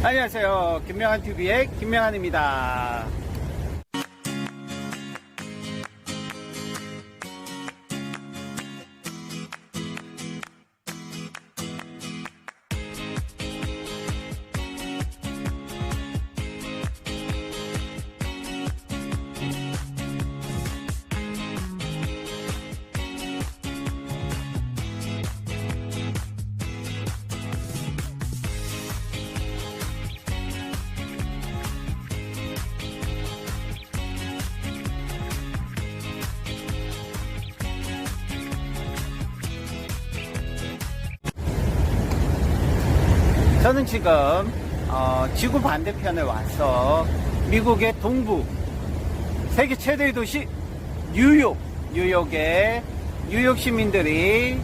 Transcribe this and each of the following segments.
안녕하세요. 김명한 TV의 김명한입니다. 저는 지금 어, 지구 반대편에 와서 미국의 동부 세계 최대의 도시 뉴욕 뉴욕의 뉴욕 시민들이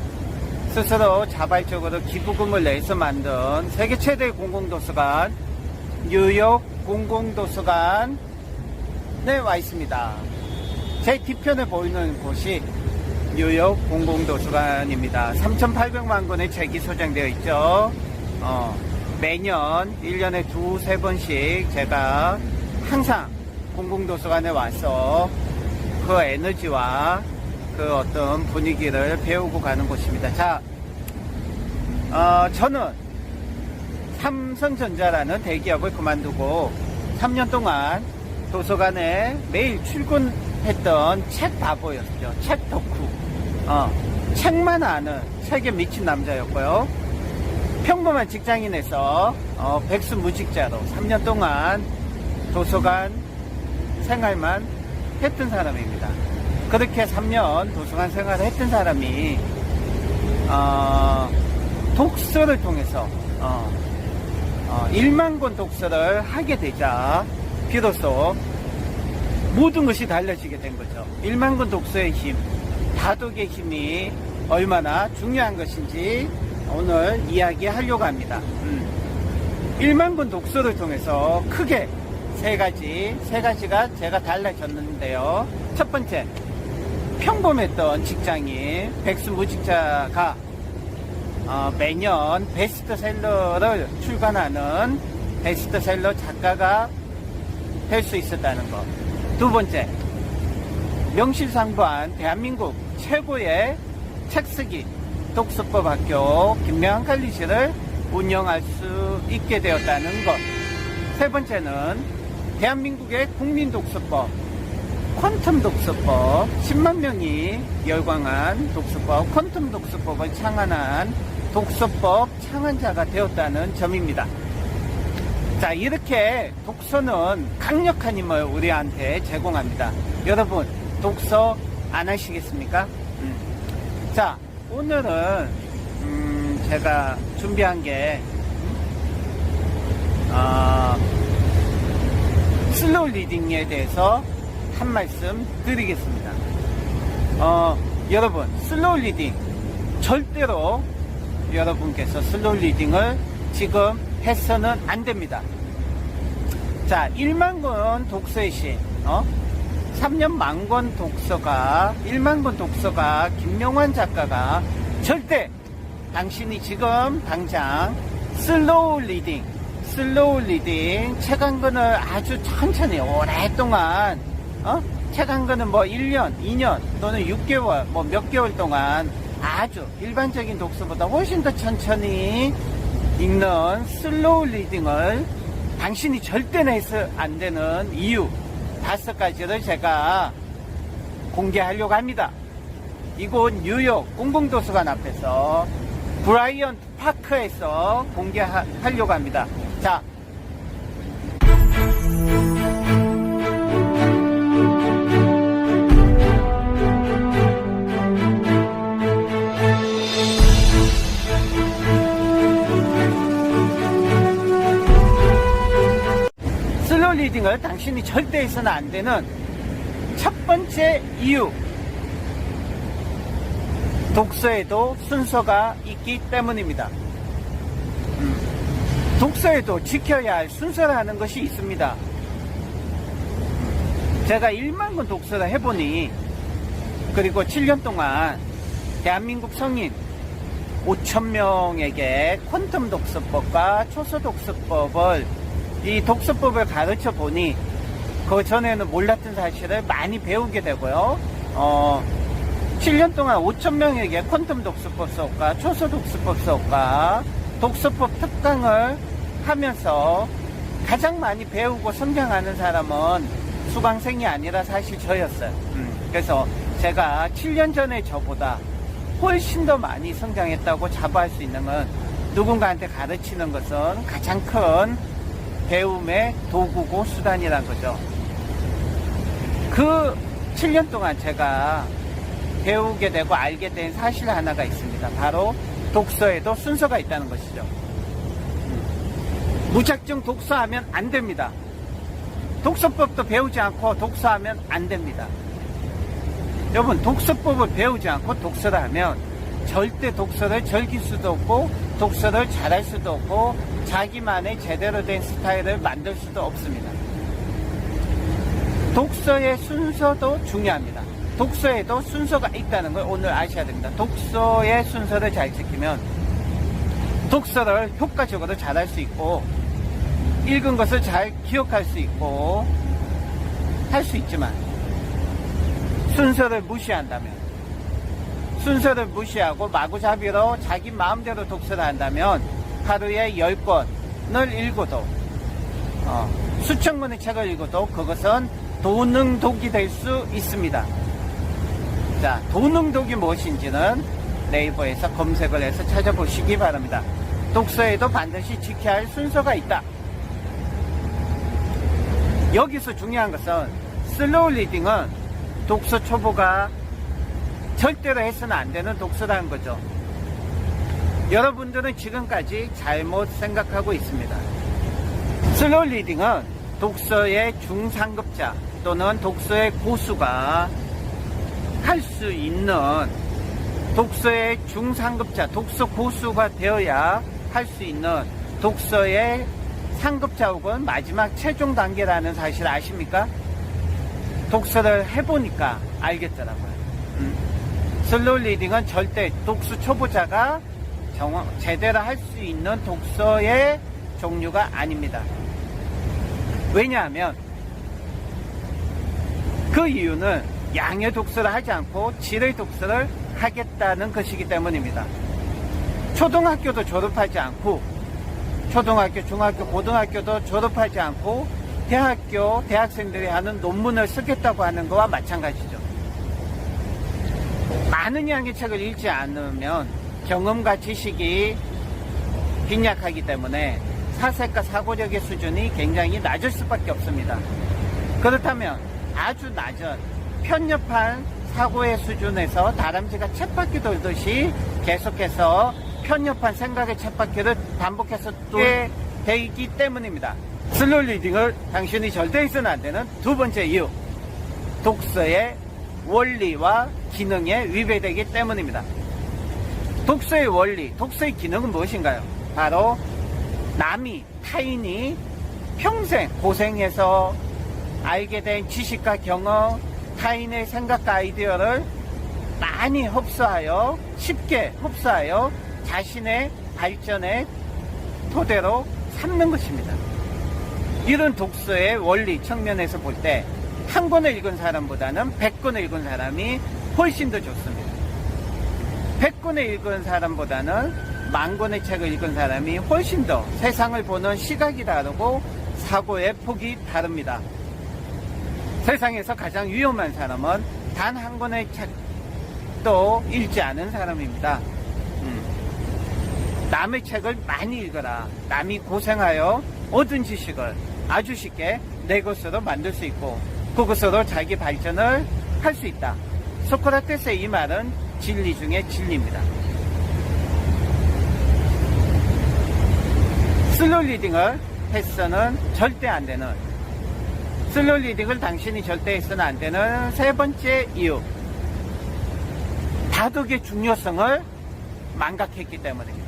스스로 자발적으로 기부금을 내서 만든 세계 최대의 공공도서관 뉴욕 공공도서관에 와 있습니다. 제 뒤편에 보이는 곳이 뉴욕 공공도서관입니다. 3,800만 권의 책이 소장되어 있죠. 어, 매년 1년에 두세 번씩 제가 항상 공공도서관에 와서 그 에너지와 그 어떤 분위기를 배우고 가는 곳입니다. 자, 어, 저는 삼성전자라는 대기업을 그만두고 3년 동안 도서관에 매일 출근했던 책 바보였죠. 책 덕후. 어, 책만 아는 책에 미친 남자였고요. 평범한 직장인에서 어, 백수 무직자로 3년 동안 도서관 생활만 했던 사람입니다. 그렇게 3년 도서관 생활을 했던 사람이 어, 독서를 통해서 어, 어, 1만 권 독서를 하게 되자 비로소 모든 것이 달라지게 된 거죠. 1만 권 독서의 힘, 다독의 힘이 얼마나 중요한 것인지 오늘 이야기하려고 합니다. 음. 1만 권 독서를 통해서 크게 세 가지, 세 가지가 제가 달라졌는데요. 첫 번째, 평범했던 직장인, 백수무직자가 어, 매년 베스트셀러를 출간하는 베스트셀러 작가가 될 수 있었다는 것. 두 번째, 명실상부한 대한민국 최고의 책쓰기 독서법 학교 김명한 칼리시를 운영할 수 있게 되었다는 것. 세 번째는 대한민국의 국민 독서법 퀀텀 독서법 10만 명이 열광한 독서법 퀀텀 독서법을 창안한 독서법 창안자가 되었다는 점입니다. 자 이렇게 독서는 강력한 힘을 우리한테 제공합니다. 여러분 독서 안 하시겠습니까? 음. 자 오늘은 음, 제가 준비한 게 음, 어, 슬로우 리딩에 대해서 한 말씀 드리겠습니다. 어, 여러분, 슬로우 리딩. 절대로 여러분께서 슬로우 리딩을 지금 해서는 안 됩니다. 자, 1만 권 독서의 신, 어? 3년 만권 독서가, 1만 권 독서가 김명환 작가가 절대 당신이 지금 당장 슬로우 리딩, 슬로우 리딩 책 한 권을 아주 천천히 오랫동안 어? 책 한 권은 뭐 1년, 2년 또는 6개월 뭐 몇 개월 동안 아주 일반적인 독서보다 훨씬 더 천천히 읽는 슬로우 리딩을 당신이 절대 내서 안 되는 이유 다섯 가지를 제가 공개하려고 합니다. 이곳 뉴욕 공공도서관 앞에서 브라이언트 파크에서 공개하려고 합니다. 자, 당신이 절대 해서는 안 되는 첫 번째 이유. 독서에도 순서가 있기 때문입니다. 음, 독서에도 지켜야 할 순서라는 것이 있습니다. 제가 1만 권 독서를 해보니, 그리고 7년 동안 대한민국 성인 5천 명에게 퀀텀 독서법과 초소 독서법을 이 독서법을 가르쳐 보니 그 전에는 몰랐던 사실을 많이 배우게 되고요. 어, 7년 동안 5천 명에게 퀀텀 독서법 수업과 초소 독서법 수업과 독서법 특강을 하면서 가장 많이 배우고 성장하는 사람은 수강생이 아니라 사실 저였어요. 음, 그래서 제가 7년 전에 저보다 훨씬 더 많이 성장했다고 자부할 수 있는 건 누군가한테 가르치는 것은 가장 큰 배움의 도구고 수단이란 거죠. 그 7년 동안 제가 배우게 되고 알게 된 사실 하나가 있습니다. 바로 독서에도 순서가 있다는 것이죠. 음. 무작정 독서하면 안 됩니다. 독서법도 배우지 않고 독서하면 안 됩니다. 여러분, 독서법을 배우지 않고 독서를 하면 절대 독서를 즐길 수도 없고 독서를 잘할 수도 없고 자기만의 제대로 된 스타일을 만들 수도 없습니다. 독서의 순서도 중요합니다. 독서에도 순서가 있다는 걸 오늘 아셔야 됩니다. 독서의 순서를 잘 지키면 독서를 효과적으로 잘할 수 있고 읽은 것을 잘 기억할 수 있고 할 수 있지만 순서를 무시한다면 순서를 무시하고 마구잡이로 자기 마음대로 독서를 한다면 하루에 10권을 읽어도 어, 수천 권의 책을 읽어도 그것은 도능독이 될 수 있습니다. 자, 도능독이 무엇인지는 네이버에서 검색을 해서 찾아보시기 바랍니다. 독서에도 반드시 지켜야 할 순서가 있다. 여기서 중요한 것은 슬로우 리딩은 독서 초보가 절대로 해서는 안 되는 독서라는 거죠. 여러분들은 지금까지 잘못 생각하고 있습니다. 슬로우 리딩은 독서의 중상급자 또는 독서의 고수가 할 수 있는 독서의 중상급자, 독서 고수가 되어야 할 수 있는 독서의 상급자 혹은 마지막 최종 단계라는 사실 아십니까? 독서를 해보니까 알겠더라고요. 음. 슬로우 리딩은 절대 독서 초보자가 정확, 제대로 할 수 있는 독서의 종류가 아닙니다. 왜냐하면 그 이유는 양의 독서를 하지 않고 질의 독서를 하겠다는 것이기 때문입니다. 초등학교도 졸업하지 않고 초등학교, 중학교, 고등학교도 졸업하지 않고 대학교, 대학생들이 하는 논문을 쓰겠다고 하는 것과 마찬가지죠. 많은 양의 책을 읽지 않으면 경험과 지식이 빈약하기 때문에 사색과 사고력의 수준이 굉장히 낮을 수밖에 없습니다. 그렇다면 아주 낮은 편협한 사고의 수준에서 다람쥐가 쳇바퀴 돌듯이 계속해서 편협한 생각의 쳇바퀴를 반복해서 돌게 되기 때문입니다. 슬로우 리딩을 당신이 절대 해서는 안 되는 두 번째 이유. 독서의 원리와 기능에 위배되기 때문입니다. 독서의 원리, 독서의 기능은 무엇인가요? 바로 남이, 타인이 평생 고생해서 알게 된 지식과 경험, 타인의 생각과 아이디어를 많이 흡수하여, 쉽게 흡수하여 자신의 발전의 토대로 삼는 것입니다. 이런 독서의 원리 측면에서 볼 때 한 권을 읽은 사람보다는 백 권을 읽은 사람이 훨씬 더 좋습니다. 백 권을 읽은 사람보다는 만 권의 책을 읽은 사람이 훨씬 더 세상을 보는 시각이 다르고 사고의 폭이 다릅니다. 세상에서 가장 위험한 사람은 단 한 권의 책도 읽지 않은 사람입니다. 음. 남의 책을 많이 읽어라. 남이 고생하여 얻은 지식을 아주 쉽게 내 것으로 만들 수 있고 그것으로 자기 발전을 할 수 있다. 소크라테스의 이 말은 진리 중에 진리입니다. 슬로우 리딩을 해서는 절대 안 되는 슬로우 리딩을 당신이 절대 해서는 안 되는 세 번째 이유 다독의 중요성을 망각했기 때문입니다.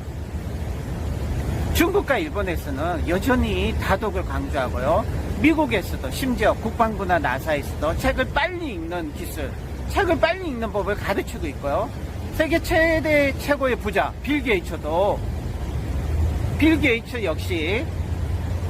중국과 일본에서는 여전히 다독을 강조하고요. 미국에서도 심지어 국방부나 나사에서도 책을 빨리 읽는 기술, 책을 빨리 읽는 법을 가르치고 있고요. 세계 최대 최고의 부자 빌 게이츠도 빌 게이츠 역시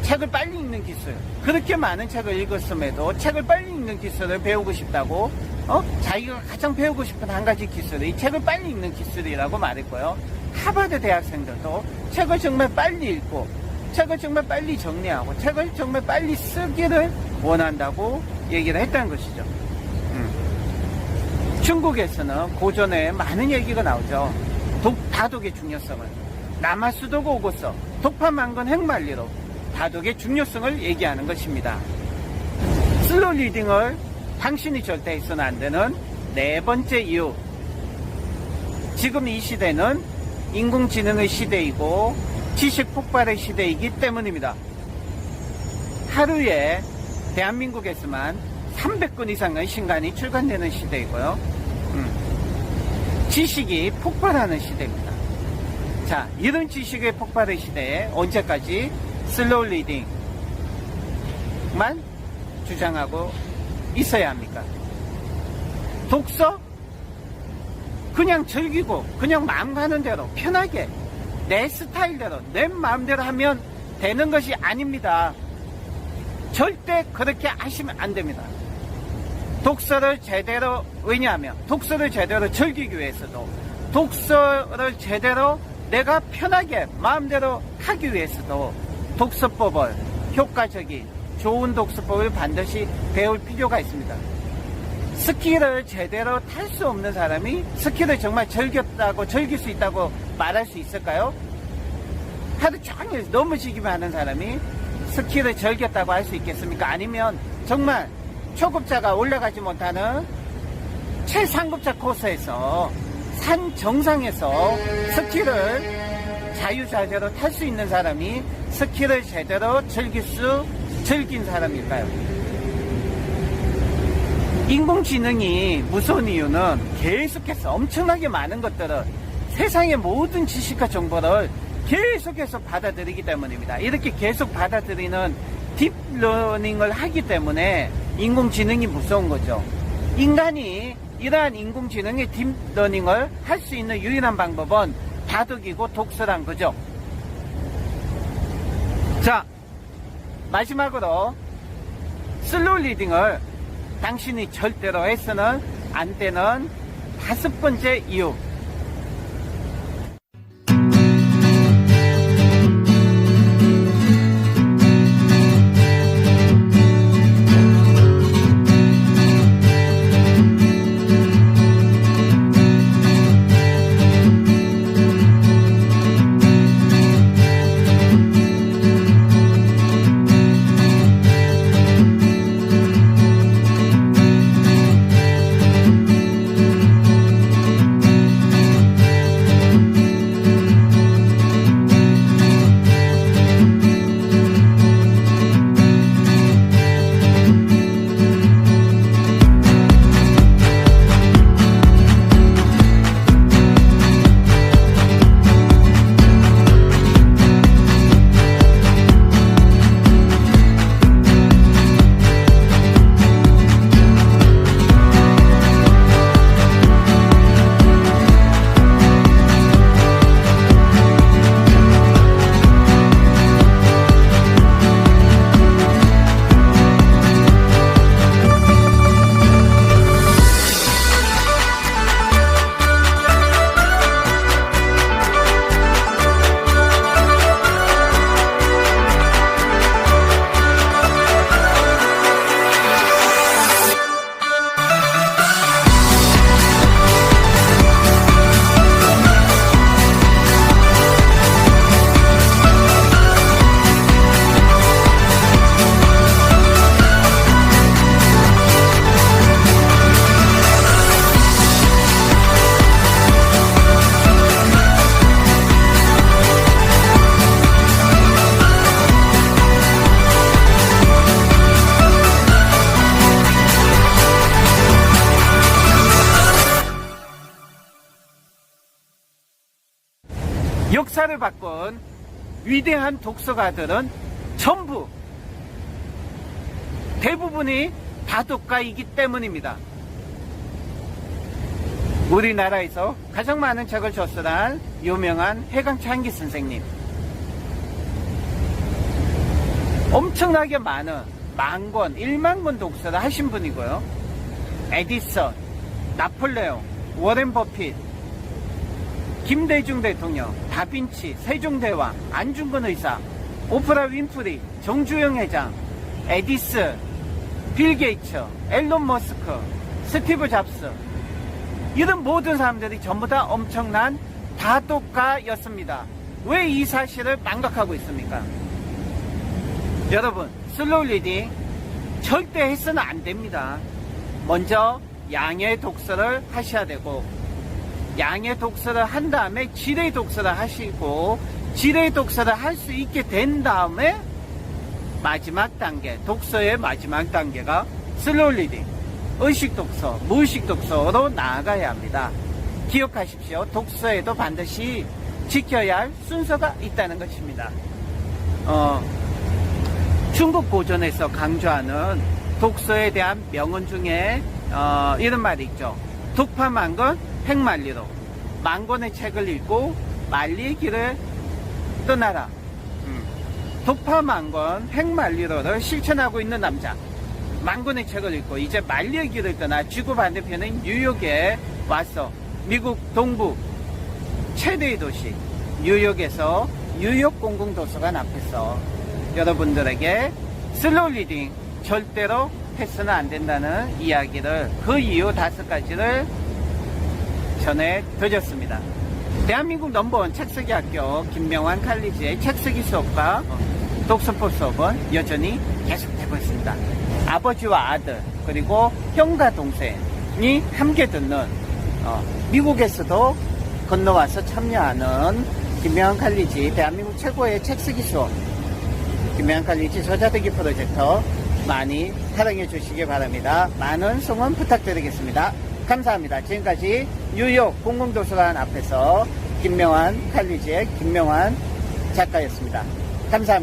책을 빨리 읽는 기술. 그렇게 많은 책을 읽었음에도 책을 빨리 읽는 기술을 배우고 싶다고, 어? 자기가 가장 배우고 싶은 한 가지 기술이 책을 빨리 읽는 기술이라고 말했고요. 하버드 대학생들도 책을 정말 빨리 읽고, 책을 정말 빨리 정리하고, 책을 정말 빨리 쓰기를 원한다고 얘기를 했다는 것이죠. 음. 중국에서는 고전에 많은 얘기가 나오죠. 독, 다독의 중요성을. 남아수도고 오고서 독파만건 핵만리로 다독의 중요성을 얘기하는 것입니다. 슬로우 리딩을 당신이 절대 해서는 안 되는 네 번째 이유. 지금 이 시대는 인공지능의 시대이고 지식 폭발의 시대이기 때문입니다. 하루에 대한민국에서만 300건 이상의 신간이 출간되는 시대이고요. 음, 지식이 폭발하는 시대입니다. 자, 이런 지식의 폭발의 시대에 언제까지 슬로우 리딩만 주장하고 있어야 합니까? 독서? 그냥 즐기고, 그냥 마음 가는 대로, 편하게, 내 스타일대로, 내 마음대로 하면 되는 것이 아닙니다. 절대 그렇게 하시면 안 됩니다. 독서를 제대로, 왜냐하면, 독서를 제대로 즐기기 위해서도, 독서를 제대로 내가 편하게 마음대로 하기 위해서도 독서법을 효과적인 좋은 독서법을 반드시 배울 필요가 있습니다. 스키를 제대로 탈 수 없는 사람이 스키를 정말 즐겼다고 즐길 수 있다고 말할 수 있을까요? 하루 종일 넘어지기만 하는 사람이 스키를 즐겼다고 할 수 있겠습니까? 아니면 정말 초급자가 올라가지 못하는 최상급자 코스에서 산 정상에서 스키를 자유자재로 탈 수 있는 사람이 스키를 제대로 즐길 수, 즐긴 사람일까요? 인공지능이 무서운 이유는 계속해서 엄청나게 많은 것들을 세상의 모든 지식과 정보를 계속해서 받아들이기 때문입니다. 이렇게 계속 받아들이는 딥러닝을 하기 때문에 인공지능이 무서운 거죠. 인간이 이러한 인공지능의 딥러닝을 할 수 있는 유일한 방법은 다독이고 독서란 거죠. 자, 마지막으로 슬로우 리딩을 당신이 절대로 해서는 안 되는 다섯 번째 이유. 역사를 바꾼 위대한 독서가들은 전부 대부분이 다독가이기 때문입니다. 우리나라에서 가장 많은 책을 저술한 유명한 해강차 한기 선생님. 엄청나게 많은 만 권, 1만 권 독서를 하신 분이고요. 에디슨, 나폴레옹, 워렌 버핏, 김대중 대통령, 다빈치, 세종대왕, 안중근 의사, 오프라 윈프리, 정주영 회장, 에디슨, 빌 게이츠, 앨런 머스크, 스티브 잡스 이런 모든 사람들이 전부 다 엄청난 다독가였습니다. 왜 이 사실을 망각하고 있습니까? 여러분, 슬로우 리딩 절대 해서는 안 됩니다. 먼저 양의 독서를 하셔야 되고 양의 독서를 한 다음에 질의 독서를 하시고 질의 독서를 할 수 있게 된 다음에 마지막 단계, 독서의 마지막 단계가 슬로우 리딩, 의식 독서, 무의식 독서로 나아가야 합니다. 기억하십시오. 독서에도 반드시 지켜야 할 순서가 있다는 것입니다. 어, 중국 고전에서 강조하는 독서에 대한 명언 중에 어, 이런 말이 있죠. 독파만건 핵만리로 만권의 책을 읽고 만리의 길을 떠나라. 음. 독파만건 핵만리로를 실천하고 있는 남자. 만권의 책을 읽고 이제 만리의 길을 떠나 지구 반대편인 뉴욕에 와서 미국 동부 최대의 도시 뉴욕에서 뉴욕 공공도서관 앞에서 여러분들에게 슬로우 리딩 절대로 해서는 안 된다는 이야기를 그 이유 다섯 가지를 전해 드렸습니다. 대한민국 넘버원 책쓰기 학교 김명환 칼리지의 책쓰기 수업과 독서법 수업은 여전히 계속되고 있습니다. 아버지와 아들 그리고 형과 동생이 함께 듣는 어, 미국에서도 건너와서 참여하는 김명환 칼리지 대한민국 최고의 책쓰기 수업 김명환 칼리지 저자되기 프로젝트 많이 사랑해 주시기 바랍니다. 많은 성원 부탁드리겠습니다. 감사합니다. 지금까지 뉴욕 공공도서관 앞에서 김명환 칼리지의 김명환 작가였습니다. 감사합니다.